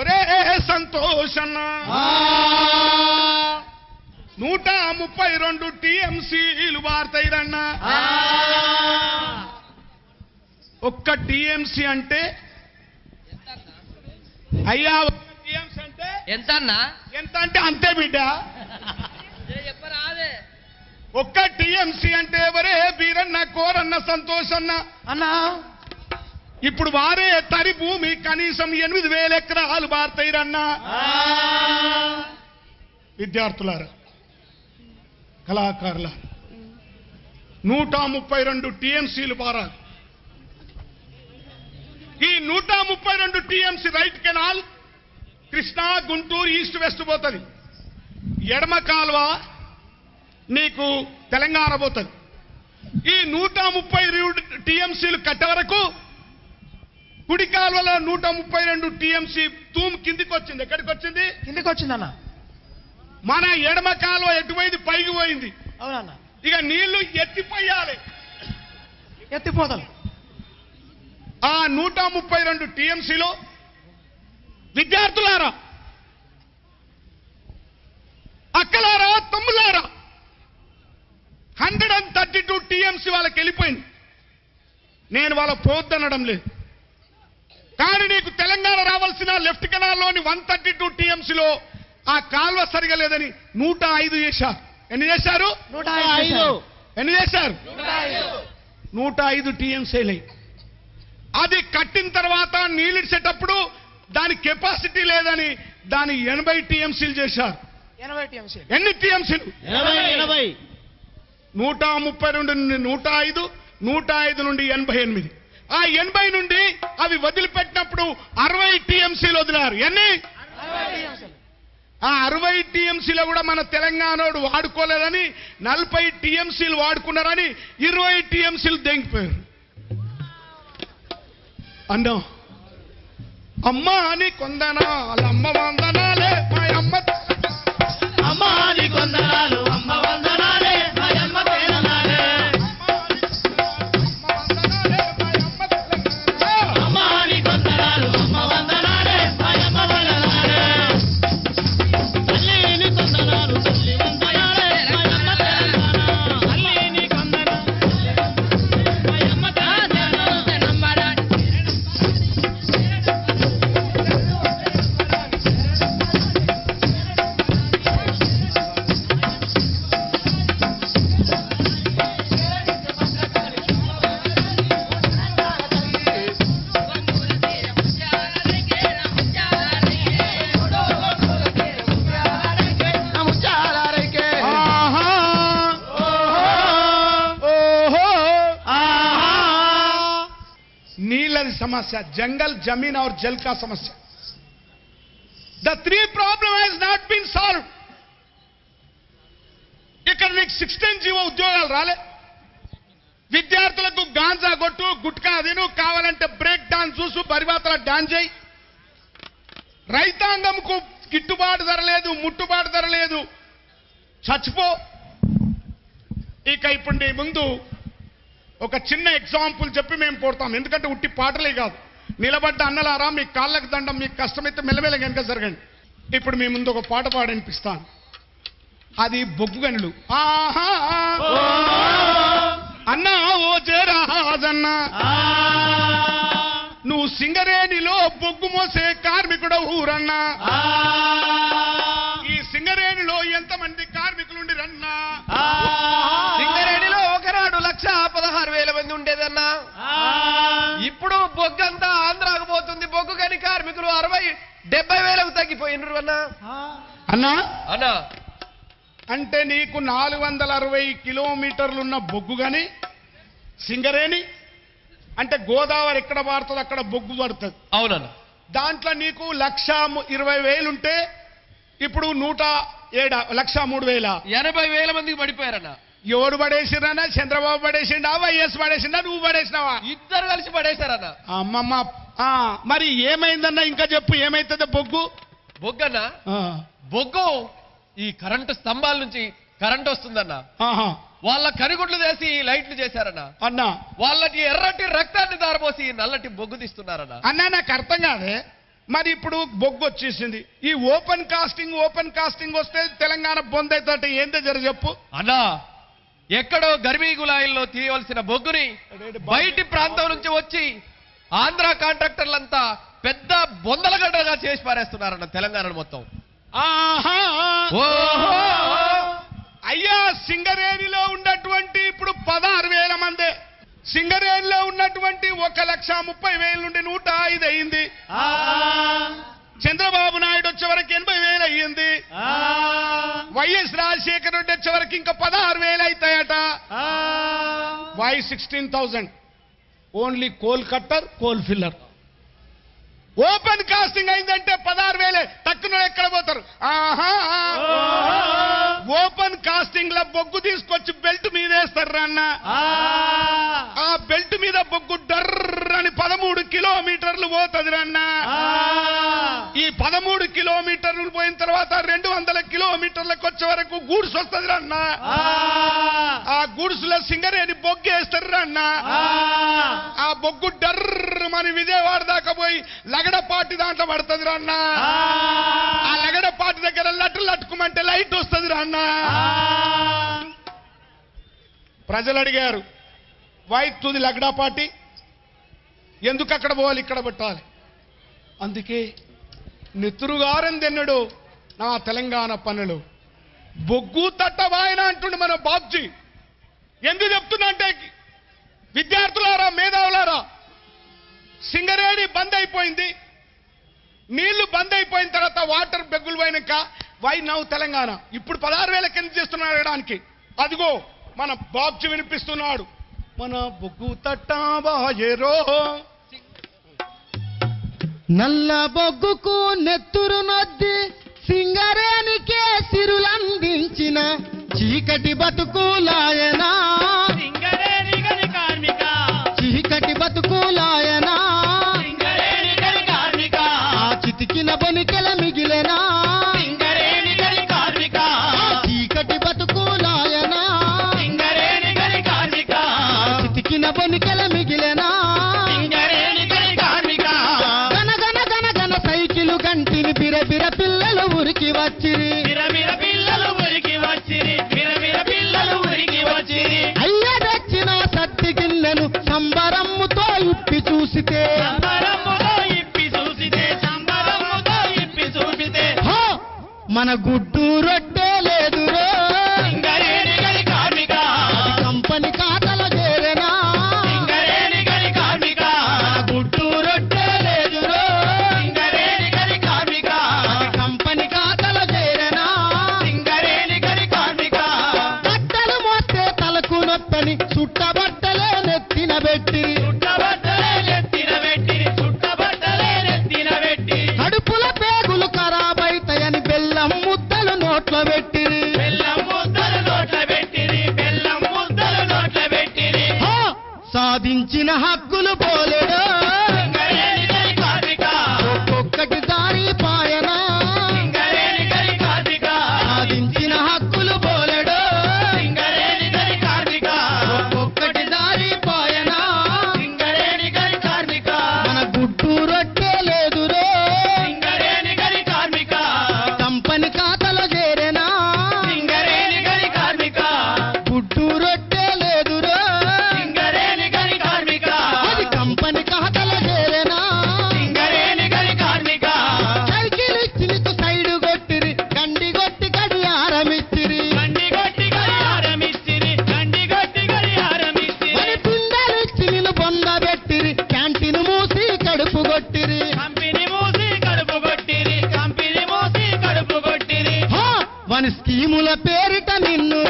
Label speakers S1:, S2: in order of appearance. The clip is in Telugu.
S1: ఒరే సంతోషన్న. నూట ముప్పై రెండు టీఎంసీలు వార్తయిరన్న ఒక్క టీఎంసీ అంటే అయ్యా టీఎంసీ అంటే
S2: ఎంత అన్నా
S1: ఎంత అంటే అంతే బిడ్డ.
S2: చెప్పరా అదే
S1: ఒక్క టీఎంసీ అంటే ఎవరే? వీరన్న కోరన్న సంతోషన్న.
S3: అన్నా.
S1: ఇప్పుడు వారే తరి భూమి కనీసం ఎనిమిది వేల ఎకరాలు వార్తయిరన్నా విద్యార్థులారా కళాకారుల నూట ముప్పై రెండు టీఎంసీలు పారాలి. ఈ నూట ముప్పై రెండు TMC right canal Krishna Guntur east west పోతుంది. ఎడమ కాలువ నీకు తెలంగాణ పోతుంది. ఈ నూట ముప్పై టీఎంసీలు కట్టే వరకు కుడి కాలువలో నూట ముప్పై రెండు టీఎంసీ తూము కిందికి వచ్చింది ఎక్కడికి వచ్చింది
S3: కిందికి వచ్చిందన్న
S1: మన ఎడమ కాలువ ఎటువైంది? పైకి పోయింది.
S3: అవునన్న.
S1: ఇక నీళ్ళు ఎత్తిపోయాలి.
S3: ఎత్తిపోతలు.
S1: ఆ నూట ముప్పై రెండు టీఎంసీలో విద్యార్థులారా అక్కలారా తమ్ములారా hundred and thirty two TMC వాళ్ళకి వెళ్ళిపోయింది. నేను వాళ్ళ పోద్దనడం లేదు. కానీ నీకు తెలంగాణ రావాల్సిన లెఫ్ట్ కెనాల్లోని వన్ థర్టీ టూ టీఎంసీలో ఆ కాల్వ సరిగా లేదని నూట ఐదు చేశారు ఎన్ని చేశారు?
S3: నూట ఐదు.
S1: ఎన్ని చేశారు?
S3: నూట ఐదు.
S1: టీఎంసీలే. అది కట్టిన తర్వాత నీళ్ళిడ్చేటప్పుడు దాని కెపాసిటీ లేదని దాని ఎనభై టీఎంసీలు చేశారు. ఎన్ని టీఎంసీలు? నూట ముప్పై రెండు నుండి నూట ఐదు నూట ఐదు నుండి ఎనభై ఎనిమిది. ఆ ఎనభై నుండి అవి వదిలిపెట్టినప్పుడు అరవై టీఎంసీలు వదిలారు. ఎన్ని? ఆ అరవై టీఎంసీలో కూడా మన తెలంగాణోడు వాడుకోలేదని నలభై టీఎంసీలు వాడుకున్నారని ఇరవై టీఎంసీలు దెంగిపోయారు. అన్నా. అమ్మ అని కొందనాలు అమ్మ వందనాలే మా అమ్మ
S3: అమ్మ అని కొందనాలు అమ్మ వందనాలు.
S1: నీళ్ళది సమస్య జంగల్ జమీన్ और जल का సమస్య the three problem has not been solve ఇక్కడ నీకు సిక్స్టీన్ జీవో ఉద్యోగాలు రాలే విద్యార్థులకు గాంజా కొట్టు గుట్కా తిను కావాలంటే బ్రేక్ డాన్స్ చూసు పరివాతల డాన్స్ చేయి రైతాంగంకు గిట్టుబాటు ధర లేదు ముట్టుబాటు ధర లేదు చచ్చిపో ఇక ఇప్పుడు నీ ముందు ఒక చిన్న ఎగ్జాంపుల్ చెప్పి మేము పోడతాం. ఎందుకంటే ఉట్టి పాటలే కాదు. నిలబడ్డ అన్నలారా మీ కాళ్ళకు దండం మీకు కష్టమైతే మెల్లమెల్ల కనుక జరగండి. ఇప్పుడు మీ ముందు ఒక పాట పాడనిపిస్తాను. అది బొగ్గు గనులు. ఆహా! అన్నా ఓ జరాజన్న నువ్వు సింగరేణిలో బొగ్గు మోసే కార్మికుడు ఊరన్నా. ఈ సింగరేణిలో ఎంతమంది కార్మికులుండి రన్నా
S2: ఉండేదన్నా ఇప్పుడు బొగ్గంతా ఆంధ్రాకు పోతుంది. బొగ్గు గని కార్మికులు అరవై డెబ్బై వేలకు తగ్గిపోయినరు అన్నా.
S1: అన్నా?
S2: అన్నా.
S1: అంటే నీకు నాలుగు వందల అరవై కిలోమీటర్లున్న బొగ్గు గాని సింగరేణి అంటే గోదావరి ఎక్కడ పారుతుంది అక్కడ బొగ్గు పడుతుంది.
S2: అవునన్నా.
S1: దాంట్లో నీకు లక్ష ఇరవై వేలుంటే ఇప్పుడు నూట ఏడ లక్ష మూడు వేల?
S2: ఎనభై వేల మందికి పడిపోయారన్నా.
S1: ఎవడు పడేసిరా చంద్రబాబు పడేసిండా? వైఎస్ పడేసిండా? నువ్వు పడేసినావా?
S2: ఇద్దరు కలిసి పడేశారన్న.
S1: అమ్మమ్మ ఆ, మరి ఏమైందన్నా? ఇంకా చెప్పు ఏమైతుంది బొగ్గు.
S2: బొగ్గన్న?
S1: ఆ,
S2: బొగ్గు ఈ కరెంటు స్తంభాల నుంచి కరెంట్ వస్తుందన్న.
S1: ఆహా.
S2: వాళ్ళ కరిగుడ్లు చేసి లైట్లు చేశారన్న.
S1: అన్నా.
S2: వాళ్ళకి ఎర్రటి రక్తాన్ని దారపోసి నల్లటి బొగ్గు తీస్తున్నారన్న.
S1: అన్నా నాకు అర్థం కాదే. మరి ఇప్పుడు బొగ్గు వచ్చేసింది. ఈ ఓపెన్ కాస్టింగ్ ఓపెన్ కాస్టింగ్ వస్తే తెలంగాణ బొంద్ అవుతుంటే ఏందో జర చెప్పు.
S2: అన్నా ఎక్కడో గర్భీ గులాయిల్లో తీయవలసిన బొగ్గుని బయటి ప్రాంతం నుంచి వచ్చి ఆంధ్ర కాంట్రాక్టర్లంతా పెద్ద బొందలగడ్డగా చేసి పారేస్తున్నారన్న తెలంగాణ మొత్తం.
S1: అయ్యా సింగరేణిలో ఉన్నటువంటి ఇప్పుడు పదహారు వేల మంది. సింగరేణిలో ఉన్నటువంటి ఒక లక్ష ముప్పై వేల నుండి నూట ఐదు అయింది. చంద్రబాబు నాయుడు వచ్చే వరకు ఎనభై వేలు అయ్యింది. వైఎస్ రాజశేఖర్ రెడ్డి వచ్చే వరకు ఇంకా పదహారు వేలు అవుతాయట why sixteen thousand only coal cutter coal filler open casting అయిందంటే పదహారు వేలే తక్కువ ఎక్కడ పోతారు? ఆహా! ఓపెన్ కాస్టింగ్లో బొగ్గు తీసుకొచ్చి బెల్ట్ మీద అన్న? ఆ. బెల్ట్ మీద బొగ్గు డర్ర్ అని పదమూడు కిలోమీటర్లు పోతుంది అన్న. ఈ పదమూడు కిలోమీటర్లు పోయిన తర్వాత రెండు వందల కిలోమీటర్లకు వచ్చే వరకు గూడ్స్ వస్తుంది అన్న. ఆ. గూడ్స్లో సింగరేణి బొగ్గు వేస్తారు అన్న? ఆ బొగ్గు డర్ర్ మన విజయవాడ దాకా పోయి లగడపాటి దాంట్లో పడుతుంది అన్న. ఆ. లగడపాటి దగ్గర లట్లు లట్టుకుమంటే లైట్ వస్తుంది అన్న. ప్రజలు అడిగారు వై తుది లగడపాటి? ఎందుకు అక్కడ పోవాలి ఇక్కడ పెట్టాలి? అందుకే నెత్తురుగారం తిన్నడు నా తెలంగాణ పనులు. బొగ్గు తట్టవాయన అంటుండు మన బాబ్జీ. ఎందుకు చెప్తున్నా అంటే విద్యార్థులారా మేధావులారా సింగరేణి బంద్ అయిపోయింది నీళ్ళు బంద్ అయిపోయిన తర్వాత వాటర్ బెగ్గులు పోయినాక వై నవ్వు తెలంగాణ? ఇప్పుడు పదహారు వేల కింద చేస్తున్నాడు అడగడానికి అదిగో మన బాబ్జీ వినిపిస్తున్నాడు. మన బొగ్గు తట్టాబాయేరో
S4: నల్ల బొగ్గుకు నెత్తురు నొద్ది సింగరేణికే సిరులందించిన చీకటి బతుకులాయనా పిల్లలు ఉరికి వచ్చిరి.
S3: మిరమిర పిల్లలు ఉరికి వచ్చిరి. మిరమిర పిల్లలు ఉరికి వచ్చిరి.
S4: అయ్య తెచ్చిన సత్తి గిన్నెను సంబరమ్ముతో ఇప్పి చూసితే.
S3: ఇప్పి చూసితే. ఇప్పి చూసితే.
S4: హో! మన గుడ్డు రొట్టె లేదురో. కంపెనీ ఖాతాలో దాని స్కీముల పేరిట నిన్ను